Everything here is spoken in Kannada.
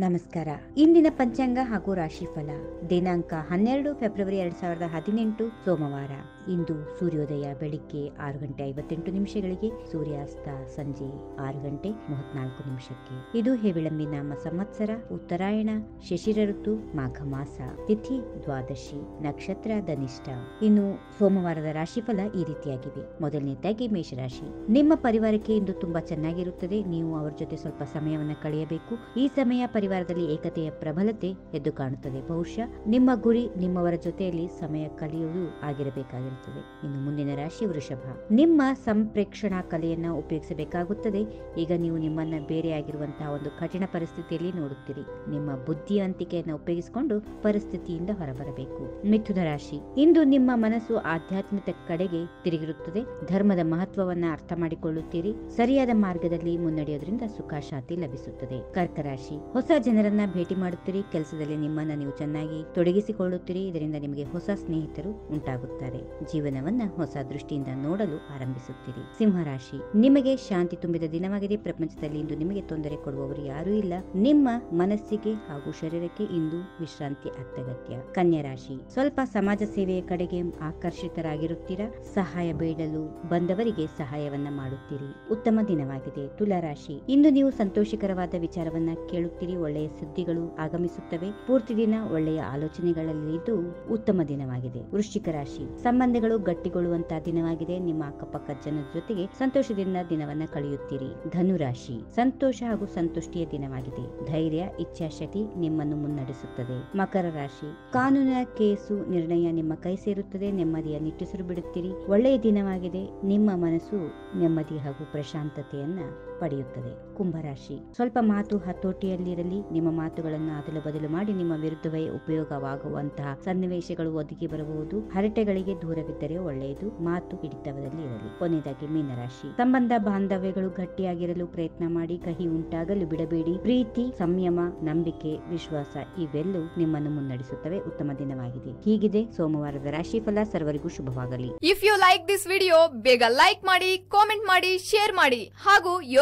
ನಮಸ್ಕಾರ. ಇಂದಿನ ಪಂಚಾಂಗ ಹಾಗೂ ರಾಶಿಫಲ. ದಿನಾಂಕ ಹನ್ನೆರಡು ಫೆಬ್ರವರಿ ಎರಡ್ ಸಾವಿರದ ಹದಿನೆಂಟು ಸೋಮವಾರ. ಇಂದು ಸೂರ್ಯೋದಯ ಬೆಳಿಗ್ಗೆ ಆರು ಗಂಟೆ ಐವತ್ತೆಂಟು ನಿಮಿಷಗಳಿಗೆ, ಸೂರ್ಯಾಸ್ತ ಸಂಜೆ ಆರು ಗಂಟೆ ಮೂವತ್ನಾಲ್ಕು ನಿಮಿಷಕ್ಕೆ. ಇದು ಹೆವಿಳಂಬಿ ನಾಮ ಸಂವತ್ಸರ, ಉತ್ತರಾಯಣ ಶಶಿರ ಋತು ಮಾಘ ಮಾಸ, ತಿಥಿ ದ್ವಾದಶಿ, ನಕ್ಷತ್ರ ಧನಿಷ್ಠ. ಇನ್ನು ಸೋಮವಾರದ ರಾಶಿಫಲ ಈ ರೀತಿಯಾಗಿವೆ ಮೊದಲನೇದಾಗಿ ಮೇಷರಾಶಿ. ನಿಮ್ಮ ಪರಿವಾರಕ್ಕೆ ಇಂದು ತುಂಬಾ ಚೆನ್ನಾಗಿರುತ್ತದೆ. ನೀವು ಅವರ ಜೊತೆ ಸ್ವಲ್ಪ ಸಮಯವನ್ನು ಕಳೆಯಬೇಕು. ಈ ಸಮಯ ಪರಿವಾರದಲ್ಲಿ ಏಕತೆಯ ಪ್ರಬಲತೆ ಎದ್ದು ಕಾಣುತ್ತದೆ. ಬಹುಶಃ ನಿಮ್ಮ ಗುರಿ ನಿಮ್ಮವರ ಜೊತೆಯಲ್ಲಿ ಸಮಯ ಕಲಿಯುವುದು ಆಗಿರಬೇಕಾಗಿರುತ್ತದೆ. ಇನ್ನು ಮುಂದಿನ ರಾಶಿ ವೃಷಭ. ನಿಮ್ಮ ಸಂಪ್ರೇಕ್ಷಣಾ ಕಲೆಯನ್ನ ಉಪಯೋಗಿಸಬೇಕಾಗುತ್ತದೆ. ಈಗ ನೀವು ನಿಮ್ಮನ್ನ ಬೇರೆಯಾಗಿರುವಂತಹ ಒಂದು ಕಠಿಣ ಪರಿಸ್ಥಿತಿಯಲ್ಲಿ ನೋಡುತ್ತೀರಿ. ನಿಮ್ಮ ಬುದ್ಧಿವಂತಿಕೆಯನ್ನು ಉಪಯೋಗಿಸಿಕೊಂಡು ಪರಿಸ್ಥಿತಿಯಿಂದ ಹೊರಬರಬೇಕು. ಮಿಥುನ ರಾಶಿ. ಇಂದು ನಿಮ್ಮ ಮನಸ್ಸು ಆಧ್ಯಾತ್ಮಿಕ ಕಡೆಗೆ ತಿರುಗಿರುತ್ತದೆ. ಧರ್ಮದ ಮಹತ್ವವನ್ನ ಅರ್ಥ ಮಾಡಿಕೊಳ್ಳುತ್ತೀರಿ. ಸರಿಯಾದ ಮಾರ್ಗದಲ್ಲಿ ಮುನ್ನಡೆಯೋದ್ರಿಂದ ಸುಖ, ಶಾಂತಿ ಲಭಿಸುತ್ತದೆ. ಕರ್ಕ ರಾಶಿ. ಹೊಸ ಜನರನ್ನ ಭೇಟಿ ಮಾಡುತ್ತೀರಿ, ಕೆಲಸದಲ್ಲಿ ನಿಮ್ಮನ್ನ ನೀವು ಚೆನ್ನಾಗಿ ತೊಡಗಿಸಿಕೊಳ್ಳುತ್ತೀರಿ, ಇದರಿಂದ ನಿಮಗೆ ಹೊಸ ಸ್ನೇಹಿತರು ಉಂಟಾಗುತ್ತಾರೆ. ಜೀವನವನ್ನ ಹೊಸ ದೃಷ್ಟಿಯಿಂದ ನೋಡಲು ಆರಂಭಿಸುತ್ತೀರಿ. ಸಿಂಹರಾಶಿ, ನಿಮಗೆ ಶಾಂತಿ ತುಂಬಿದ ದಿನವಾಗಿದೆ. ಪ್ರಪಂಚದಲ್ಲಿ ಇಂದು ನಿಮಗೆ ತೊಂದರೆ ಕೊಡುವವರು ಯಾರೂ ಇಲ್ಲ. ನಿಮ್ಮ ಮನಸ್ಸಿಗೆ ಹಾಗೂ ಶರೀರಕ್ಕೆ ಇಂದು ವಿಶ್ರಾಂತಿ ಅತ್ಯಗತ್ಯ. ಕನ್ಯಾ ರಾಶಿ ಸ್ವಲ್ಪ ಸಮಾಜ ಸೇವೆಯ ಕಡೆಗೆ ಆಕರ್ಷಿತರಾಗಿರುತ್ತೀರಾ? ಸಹಾಯ ಬೇಡಲು ಬಂದವರಿಗೆ ಸಹಾಯವನ್ನ ಮಾಡುತ್ತೀರಿ. ಉತ್ತಮ ದಿನವಾಗಿದೆ. ತುಲಾರಾಶಿ, ಇಂದು ನೀವು ಸಂತೋಷಕರವಾದ ವಿಚಾರವನ್ನ ಕೇಳುತ್ತೀರಿ. ಒಳ್ಳೆಯ ಸುದ್ದಿಗಳು ಆಗಮಿಸುತ್ತವೆ. ಪೂರ್ತಿ ದಿನ ಒಳ್ಳೆಯ ಆಲೋಚನೆಗಳಲ್ಲಿ ಇದ್ದು ಉತ್ತಮ ದಿನವಾಗಿದೆ. ವೃಶ್ಚಿಕ ರಾಶಿ ಸಂಬಂಧಗಳು ಗಟ್ಟಿಗೊಳ್ಳುವಂತಹ ದಿನವಾಗಿದೆ. ನಿಮ್ಮ ಅಕ್ಕಪಕ್ಕ ಜನರ ಜೊತೆಗೆ ಸಂತೋಷದಿಂದ ದಿನವನ್ನ ಕಳೆಯುತ್ತೀರಿ. ಧನುರಾಶಿ ಸಂತೋಷ ಹಾಗೂ ಸಂತುಷ್ಟಿಯ ದಿನವಾಗಿದೆ. ಧೈರ್ಯ, ಇಚ್ಛಾಶಕ್ತಿ ನಿಮ್ಮನ್ನು ಮುನ್ನಡೆಸುತ್ತದೆ. ಮಕರ ರಾಶಿ ಕಾನೂನಿನ ಕೇಸು ನಿರ್ಣಯ ನಿಮ್ಮ ಕೈ ಸೇರುತ್ತದೆ. ನೆಮ್ಮದಿಯ ನಿಟ್ಟುಸಿರು ಬಿಡುತ್ತೀರಿ. ಒಳ್ಳೆಯ ದಿನವಾಗಿದೆ. ನಿಮ್ಮ ಮನಸ್ಸು ನೆಮ್ಮದಿ ಹಾಗೂ ಪ್ರಶಾಂತತೆಯನ್ನ ಪಡೆಯುತ್ತದೆ. ಕುಂಭರಾಶಿ. ಸ್ವಲ್ಪ ಮಾತು ಹತೋಟಿಯಲ್ಲಿರಲಿ. ನಿಮ್ಮ ಮಾತುಗಳನ್ನು ಅದಲು ಬದಲು ಮಾಡಿ ನಿಮ್ಮ ವಿರುದ್ಧವೇ ಉಪಯೋಗವಾಗುವಂತಹ ಸನ್ನಿವೇಶಗಳು ಒದಗಿ ಬರಬಹುದು ಹರಟೆಗಳಿಗೆ ದೂರವಿದ್ದರೆ ಒಳ್ಳೆಯದು. ಮಾತು ಹಿಡಿತವದಲ್ಲಿ ಇರಲಿ. ಕೊನೆಯದಾಗಿ ಮೀನರಾಶಿ. ಸಂಬಂಧ ಬಾಂಧವ್ಯಗಳು ಗಟ್ಟಿಯಾಗಿರಲು ಪ್ರಯತ್ನ ಮಾಡಿ ಕಹಿ ಉಂಟಾಗಲು ಬಿಡಬೇಡಿ. ಪ್ರೀತಿ, ಸಂಯಮ, ನಂಬಿಕೆ, ವಿಶ್ವಾಸ ಇವೆಲ್ಲೂ ನಿಮ್ಮನ್ನು ಮುನ್ನಡೆಸುತ್ತವೆ. ಉತ್ತಮ ದಿನವಾಗಿದೆ. ಹೀಗಿದೆ ಸೋಮವಾರದ ರಾಶಿಫಲ. ಸರ್ವರಿಗೂ ಶುಭವಾಗಲಿ. If you like this video ಬೇಗ ಲೈಕ್ ಮಾಡಿ ಕಾಮೆಂಟ್ ಮಾಡಿ ಶೇರ್ ಮಾಡಿ ಹಾಗೂ